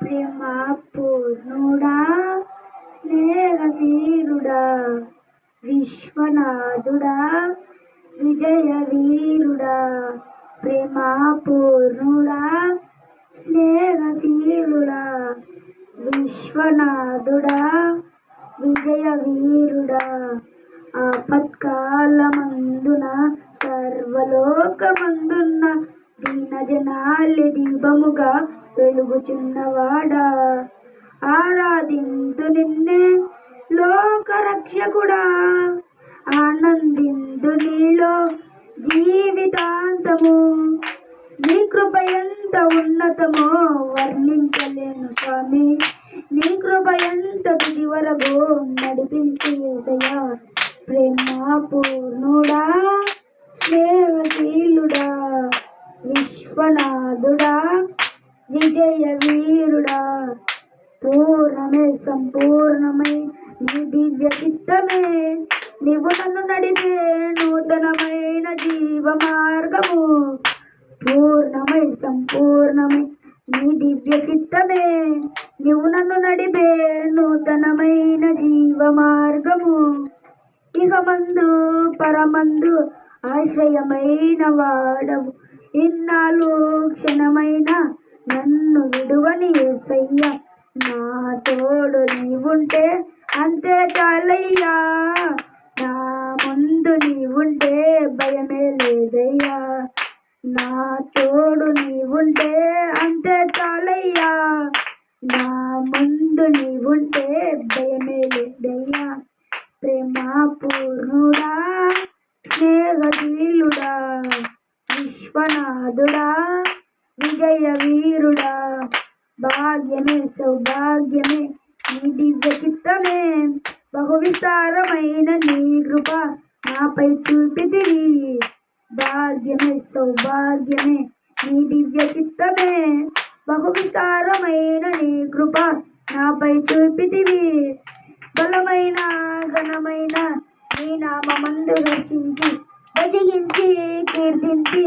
ప్రేమ పూర్ణుడా స్నేహశీరుడా విశ్వనాథుడా విజయ వీరుడా ప్రేమ పూర్ణుడా స్నేహశీలుడా విశ్వనాథుడా విజయ వీరుడా ఆపత్కాలమందున సర్వలోకమందున్న దీన జనాలి వెలుగు చిన్నవాడా? ఆరాధింతు నిన్నే లోకరక్షకుడా. ఆనందింతు నీలో జీవితాంతము. నీ కృప ఎంత ఉన్నతమో వర్ణించలేను స్వామి. నీ కృప ఎంత తుది వరకు నడిపించి ఏసయ్యా ప్రేమ పూర్ణుడా విశ్వనాథుడా విజయ వీరుడా పూర్ణమే సంపూర్ణమై నీ దివ్య చిత్తమే. నీవు నన్ను నడిపే నూతనమైన జీవ మార్గము పూర్ణమై సంపూర్ణమై నీ దివ్య చిత్తమే. నీవు నన్ను నడిపే నూతనమైన జీవ మార్గము ఇహమందు పరమందు ఆశ్రయమైన వాడవు. ఇన్నాళ్ళు క్షణమైన నన్ను విడువని ఏసయ్య నా తోడు నీవుంటే అంతే చాలయ్యా. నా ముందు నీవుంటే భయమే లేదయ్యా. నా తోడు నీవుంటే అంతే చాలయ్యా. నా ముందు నీవుంటే భయమే లేదయ్యా. ప్రేమ పూర్ణుడా స్నేహశీలుడా విశ్వనాథుడా విజయ వీరుడా. భాగ్యమే సౌభాగ్యమే నీ దివ్య చిత్తమే. బహు విస్తారమైన నీ కృప నాపై చూపితివి భాగ్యమే సౌభాగ్యమే నీ దివ్య చిత్తమే. బహు విస్తారమైన నీ కృప నాపై చూపితివి బలమైన ఘనమైన నీ నామందు రచించి భజించి కీర్తించి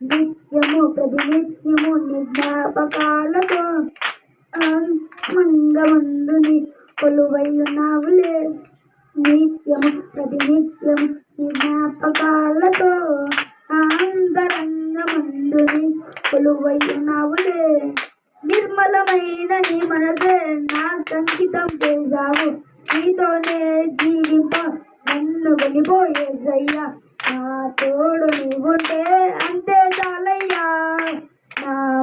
నిత్యము ప్రతినిత్యము నిర్జ్ఞాపకాలతో మంగమందుని కొలువై ఉన్నావులే నిత్యము ప్రతినిత్యము జ్ఞాపకాలతో ఆంతరంగమందుని కొలువై ఉన్నావులే నిర్మలమైన నీ మనసే నాకు చేశావు నీతోనే జీవింప నన్ను వెళ్ళిపోయేసయ్యా నా తోడు నీవుంటే అంతే చాలయ్యా నా